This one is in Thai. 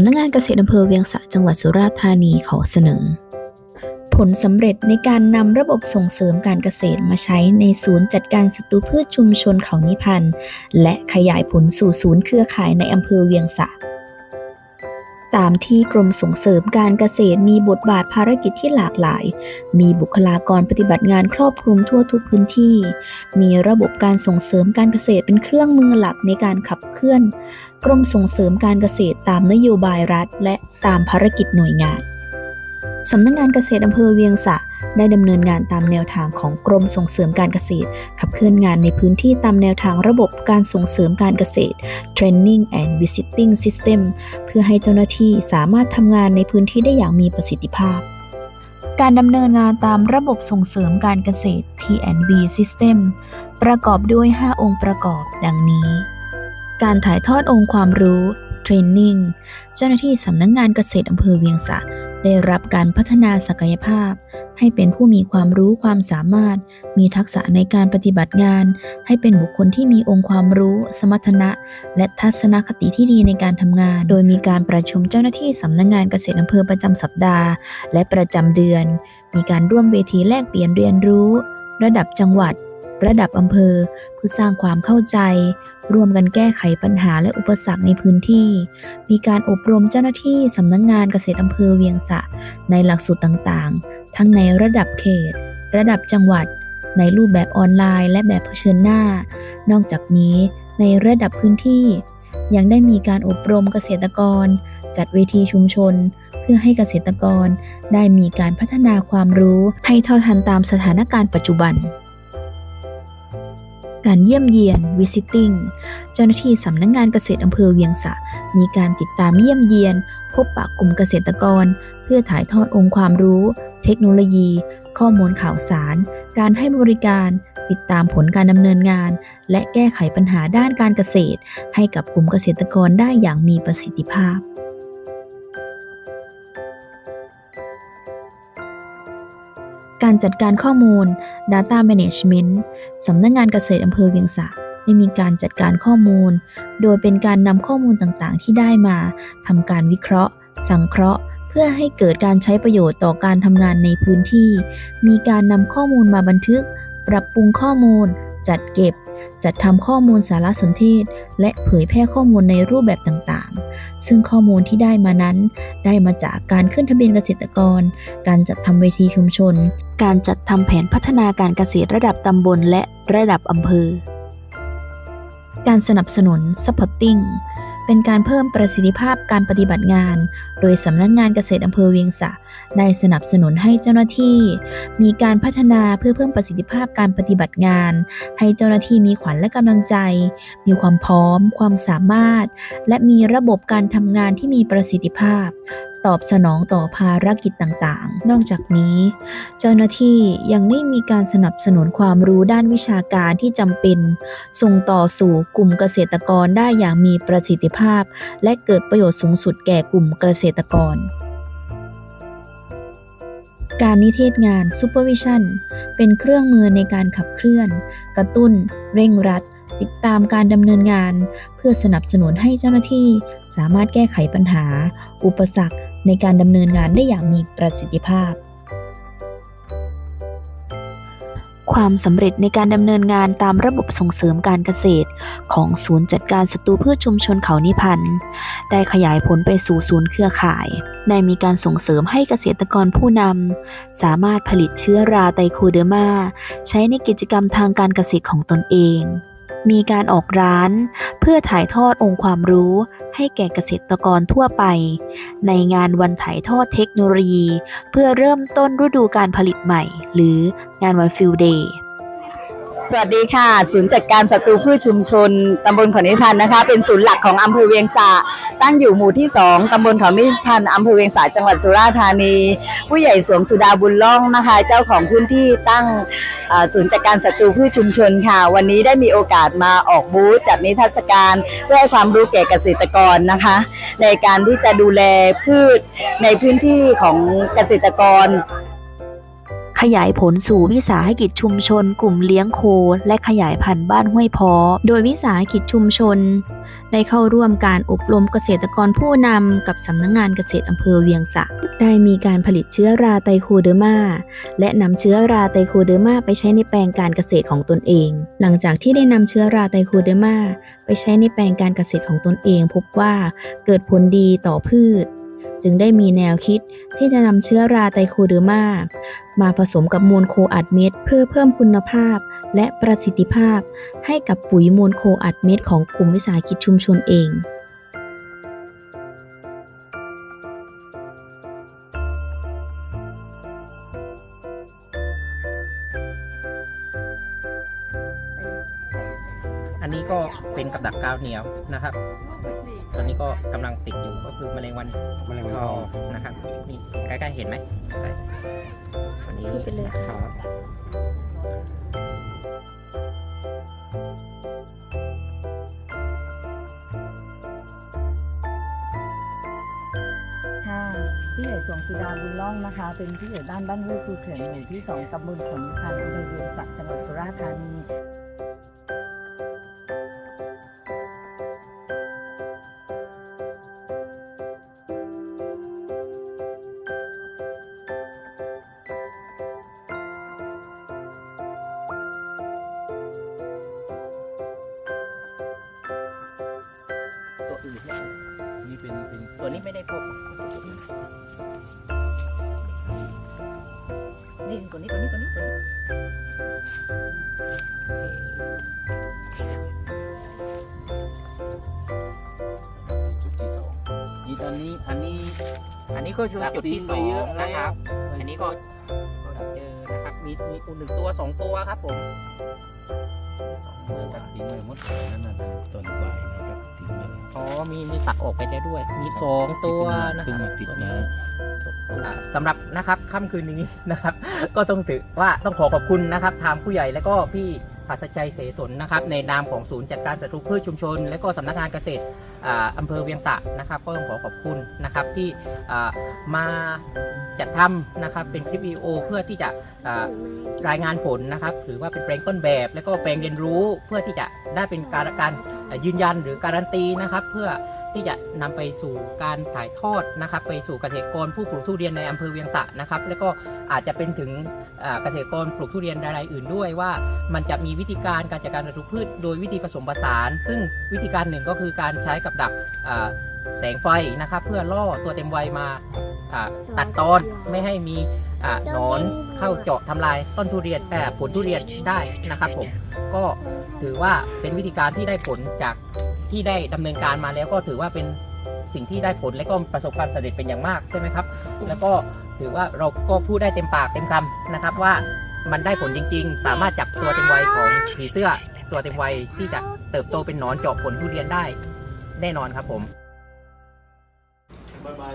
ำนักงานเกษตรอำเภอเวียงสะจังหวัดสุราษฎร์ธานีขอเสนอ ผลสำเร็จในการนำระบบส่งเสริมการเกษตรมาใช้ในศูนย์จัดการศัตรูพืชชุมชนเขานิพันธ์และขยายผลสู่ศูนย์เครือข่ายในอำเภอเวียงสะ ตามที่กรมส่งเสริมการเกษตรมีบทบาทภารกิจที่หลากหลาย มีบุคลากรปฏิบัติงานครอบคลุมทั่วทุกพื้นที่ มีระบบการส่งเสริมการเกษตรเป็นเครื่องมือหลักในการขับเคลื่อน กรมส่งเสริมการเกษตรตามนโยบายรัฐ และตามภารกิจหน่วยงานสำนักงานเกษตรอำเภอเวียงสะ ได้ดำเนินงานตามแนวทางของกรมส่งเสริมการเกษตร ขับเคลื่อนงานในพื้นที่ตามแนวทางระบบการส่งเสริมการเกษตร Training and Visiting System เพื่อให้เจ้าหน้าที่สามารถทำงานในพื้นที่ได้อย่างมีประสิทธิภาพการดำเนินงานตามระบบส่งเสริมการเกษตร T&V System ประกอบด้วย 5 องค์ประกอบดังนี้ การถ่ายทอดองค์ความรู้ Training เจ้าหน้าที่สำนักงานเกษตรอำเภอเวียงสะ ได้รับการพัฒนาศักยภาพ ให้เป็นผู้มีความรู้ความสามารถ มีทักษะในการปฏิบัติงาน ให้เป็นบุคคลที่มีองค์ความรู้ สมรรถนะ และทัศนคติที่ดีในการทำงาน โดยมีการประชุมเจ้าหน้าที่สำนักงานเกษตรอำเภอประจำสัปดาห์ และประจำเดือน มีการร่วมเวทีแลกเปลี่ยนเรียนรู้ ระดับจังหวัด ระดับอำเภอเพื่อสร้างความเข้าใจ ร่วมกันแก้ไขปัญหาและอุปสรรคในพื้นที่ มีการอบรมเจ้าหน้าที่สำนักงานเกษตรอำเภอเวียงสะ ในหลักสูตรต่างๆ ทั้งในระดับเขต ระดับจังหวัด ในรูปแบบออนไลน์ และแบบเผชิญหน้า นอกจากนี้ในระดับพื้นที่ ยังได้มีการอบรมเกษตรกร จัดเวทีชุมชนเพื่อให้เกษตรกรได้มีการพัฒนาความรู้ให้เท่าทันตามสถานการณ์ปัจจุบัน การเยี่ยมเยียน visiting เจ้าหน้าที่สำนักงานเกษตรอำเภอเวียงสะ มีการติดตามเยี่ยมเยียน พบปะกลุ่มเกษตรกร เพื่อถ่ายทอดองค์ความรู้ เทคโนโลยี ข้อมูลข่าวสาร การให้บริการ ติดตามผลการดำเนินงาน และแก้ไขปัญหาด้านการเกษตร ให้กับกลุ่มเกษตรกรได้อย่างมีประสิทธิภาพ การจัดการข้อมูล Data Management สำนักงานเกษตรอำเภอเวียงสะได้มีการจัดการข้อมูล โดยเป็นการนำข้อมูลต่างๆ ที่ได้มาทำการวิเคราะห์ สังเคราะห์ เพื่อให้เกิดการใช้ประโยชน์ต่อการทำงานในพื้นที่ มีการนำข้อมูลมาบันทึก ปรับปรุงข้อมูล จัดเก็บ จัดทำข้อมูลสารสนเทศ และเผยแพร่ข้อมูลในรูปแบบต่างๆ ซึ่งข้อมูลที่ได้มานั้น ได้มาจากการขึ้นทะเบียนเกษตรกร การจัดทำเวทีชุมชน การจัดทำแผนพัฒนาการเกษตรระดับตำบลและระดับอำเภอ การสนับสนุน supporting เป็นการเพิ่มประสิทธิภาพการปฏิบัติงาน โดยสำนักงานเกษตรอำเภอเวียงสะได้สนับสนุนให้เจ้าหน้าที่ มีการพัฒนาเพื่อเพิ่มประสิทธิภาพการปฏิบัติงาน ให้เจ้าหน้าที่มีขวัญและกำลังใจ มีความพร้อม ความสามารถ และมีระบบการทำงานที่มีประสิทธิภาพ ตอบสนองต่อภารกิจต่างๆ นอกจากนี้ เจ้าหน้าที่ยังได้มีการสนับสนุนความรู้ด้านวิชาการที่จำเป็น ส่งต่อสู่กลุ่มเกษตรกรได้อย่างมีประสิทธิภาพ และเกิดประโยชน์สูงสุดแก่กลุ่มเกษตรกรการนิเทศงาน Supervision เป็นเครื่องมือในการขับเคลื่อน กระตุ้น เร่งรัด ติดตามการดำเนินงาน เพื่อสนับสนุนให้เจ้าหน้าที่สามารถแก้ไขปัญหา อุปสรรค ในการดำเนินงานได้อย่างมีประสิทธิภาพ ความสำเร็จในการดำเนินงานตามระบบส่งเสริมการเกษตร ของศูนย์จัดการศัตรูพืชชุมชนเขานิพันธ์ได้ขยายผลไปสู่ศูนย์เครือข่ายได้มีการส่งเสริมให้เกษตรกรผู้นำสามารถผลิตเชื้อราไตโคเดอร์มา ใช้ในกิจกรรมทางการเกษตรของตนเองมีการออกร้าน พื่อถ่ายทอดองค์ความรู้ให้แก่เกษตรกรทั่วไป ในงานวันถ่ายทอดเทคโนโลยี เพื่อเริ่มต้นฤดูการผลิตใหม่ หรืองานวันฟิลเดย์ สวัสดีค่ะ ศูนย์จัดการศัตรูพืชชุมชนตำบลขานิพันธ์นะคะ เป็นศูนย์หลักของอำเภอเวียงสะตั้งอยู่หมู่ที่ 2ตำบลขานิพันธ์อำเภอเวียงสะจังหวัดสุราษฎร์ธานี ผู้ใหญ่สวงสุดาบุญล่องนะคะ เจ้าของพื้นที่ตั้งศูนย์จัดการศัตรูพืชชุมชนค่ะ วันนี้ได้มีโอกาสมาออกบูธจัดนิทรรศการเพื่อให้ความรู้แก่เกษตรกรนะคะ ในการที่จะดูแลพืชในพื้นที่ของเกษตรกร ขยายผลสู่วิสาหกิจชุมชน กลุ่มเลี้ยงโค และขยายพันธุ์บ้านห้วยพอ โดยวิสาหกิจชุมชน ได้เข้าร่วมการอบรมเกษตรกรผู้นำกับสำนักงงานเกษตรอำเภอเวียงสะ ได้มีการผลิตเชื้อราไตโคเดอร์มา และนำเชื้อราไตโคเดอร์มาไปใช้ในแปลงการเกษตรของตนเอง หลังจากที่ได้นำเชื้อราไตโคเดอร์มาไปใช้ในแปลงการเกษตรของตนเอง พบว่าเกิดผลดีต่อพืช จึงได้มีแนวคิดที่จะนำเชื้อราไตโคเดอร์มามาผสมกับมูลโคอัดเม็ดเพื่อเพิ่มคุณภาพ และประสิทธิภาพ ให้กับปุ๋ยมูลโคอัดเม็ดของกลุ่มวิสาหกิจชุมชนเองอันนี้ก็เป็นกับดักกาวเหนียวนะครับ ตอนนี้ก็กำลังติดอยู่ก็คือแมลงวันแมลงวันททอองงนะครับ นี่ใกล้ๆเห็นไหมใช่อันนี้พูดไปเลยค่ะครับค่ะพี่ใหญ่สวงสุดาบุญล่องนะคะ เป็นพี่ใหญ่บ้านบ้านห้วยภูเขื่อนหมู่ที่ 2ตำบลขนพันธ์อำเภอเวียงสะจังหวัดสุราษฎร์ธานี ตัวนี้ไม่ได้พบนี่ตัวนี้ตัวนี้ตัวนี้ตัวนี้จุดที่สองนี่ตอนนี้อันนี้อันนี้ก็คือตัดจุดที่สองเยอะนะครับ อันนี้ก็เจอนะครับมีมีหนึ่งตัวสองตัวครับผมตัดทิ้งเลยหมดนั่นน่ะตอนบ่ายนะตัดทิ้ อ๋อมีมีตัดออกไปแล้วด้วย มีสองตัวนะคเพิ่งรับมาติดตัวมานี้อ่าสำหรับนะครับค่ำคืนนี้นะครับ ก็ต้องถือว่าต้องขอขอบคุณนะครับทางผู้ใหญ่และก็พี่ ภาสชัยเสสนนะครับในนามของศูนย์จัดการศัตรูพืชชุมชน และก็สำนักงานเกษตรอ่าอำเภอเวียงสะนะครับ ก็ต้องขอขอบคุณนะครับที่อ่ามาจัดทำนะครับเป็นคลิปวิดีโอเพื่อที่จะอ่ารายงานผลนะครับถือว่าเป็นแปลงต้นแบบ และก็แปลงเรียนรู้เพื่อที่จะได้เป็นการการยืนยันหรือการันตีนะครับ เพื่อ ที่จะนำไปสู่การถ่ายทอดนะครับ ไปสู่เกษตรกรผู้ปลูกทุเรียนในอำเภอเวียงสะนะครับ แล้วก็อาจจะเป็นถึงเกษตรกรปลูกทุเรียนรายอื่นด้วยว่า มันจะมีวิธีการการจัดการศัตรูพืช โดยวิธีผสมผสาน ซึ่งวิธีการหนึ่งก็คือการใช้กับดักแสงไฟนะครับ เพื่อล่อตัวเต็มวัยมาตัดตอนไม่ให้มีหนอนเข้าเจาะทำลายต้นทุเรียนแต่ผลทุเรียนได้นะครับผมก็ถือว่าเป็นวิธีการที่ได้ผลจาก ที่ได้ดำเนินการมาแล้วก็ถือว่าเป็นสิ่งที่ได้ผลและก็ประสบความสำเร็จเป็นอย่างมากใช่ไหมครับ แล้วก็ถือว่าเราก็พูดได้เต็มปากเต็มคำนะครับว่ามันได้ผลจริง ๆ สามารถจับตัวเต็มวัยของผีเสื้อตัวเต็มวัยที่จะเติบโตเป็นหนอนเจาะผลทุเรียนได้แน่นอนครับผมบา